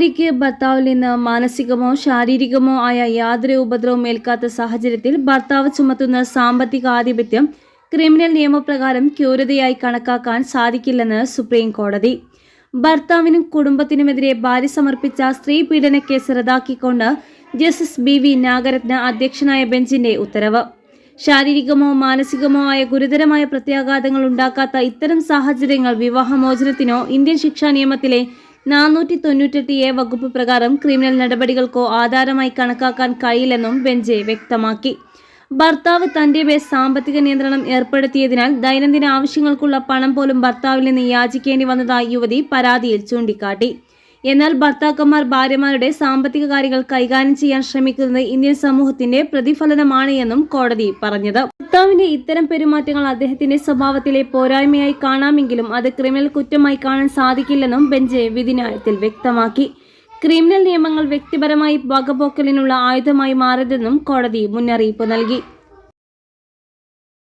ഭാര്യയ്ക്ക് ഭർത്താവിൽ നിന്ന് മാനസികമോ ശാരീരികമോ ആയ യാതൊരു ഉപദ്രവവും ഏൽക്കാത്ത സാഹചര്യത്തിൽ ഭർത്താവ് ചുമത്തുന്ന സാമ്പത്തിക ആധിപത്യം ക്രിമിനൽ നിയമപ്രകാരം ക്യൂരതയായി കണക്കാക്കാൻ സാധിക്കില്ലെന്ന് സുപ്രീം കോടതി. ഭർത്താവിനും കുടുംബത്തിനുമെതിരെ ഭാര്യ സമർപ്പിച്ച സ്ത്രീ പീഡന കേസ് റദ്ദാക്കിക്കൊണ്ട് ജസ്റ്റിസ് ബി വി നാഗരത്ന അധ്യക്ഷനായ ബെഞ്ചിന്റെ ഉത്തരവ്. ശാരീരികമോ മാനസികമോ ആയ ഗുരുതരമായ പ്രത്യാഘാതങ്ങൾ ഉണ്ടാക്കാത്ത ഇത്തരം സാഹചര്യങ്ങൾ വിവാഹമോചനത്തിനോ ഇന്ത്യൻ ശിക്ഷാ നിയമത്തിലെ നാനൂറ്റി തൊണ്ണൂറ്റെട്ട് എ വകുപ്പ് പ്രകാരം ക്രിമിനൽ നടപടികൾക്കോ ആധാരമായി കണക്കാക്കാൻ കഴിയില്ലെന്നും ബെഞ്ച് വ്യക്തമാക്കി. ഭർത്താവ് തന്റെ മേൽ സാമ്പത്തിക നിയന്ത്രണം ഏർപ്പെടുത്തിയതിനാൽ ദൈനംദിന ആവശ്യങ്ങൾക്കുള്ള പണം പോലും ഭർത്താവിൽ നിന്ന് യാചിക്കേണ്ടി വന്നതായി യുവതി പരാതിയിൽ ചൂണ്ടിക്കാട്ടി. എന്നാൽ ഭർത്താക്കന്മാർ ഭാര്യമാരുടെ സാമ്പത്തിക കാര്യങ്ങൾ കൈകാര്യം ചെയ്യാൻ ശ്രമിക്കുന്നത് ഇന്ത്യൻ സമൂഹത്തിന്റെ പ്രതിഫലനമാണ് എന്നും കോടതി പറഞ്ഞത്. ഭർത്താവിന്റെ ഇത്തരം പെരുമാറ്റങ്ങൾ അദ്ദേഹത്തിന്റെ സ്വഭാവത്തിലെ പോരായ്മയായി കാണാമെങ്കിലും അത് ക്രിമിനൽ കുറ്റമായി കാണാൻ സാധിക്കില്ലെന്നും ബെഞ്ച് വിധിന്യായത്തിൽ വ്യക്തമാക്കി. ക്രിമിനൽ നിയമങ്ങൾ വ്യക്തിപരമായി വകപോക്കലിനുള്ള ആയുധമായി മാറരുതെന്നും കോടതി മുന്നറിയിപ്പ് നൽകി.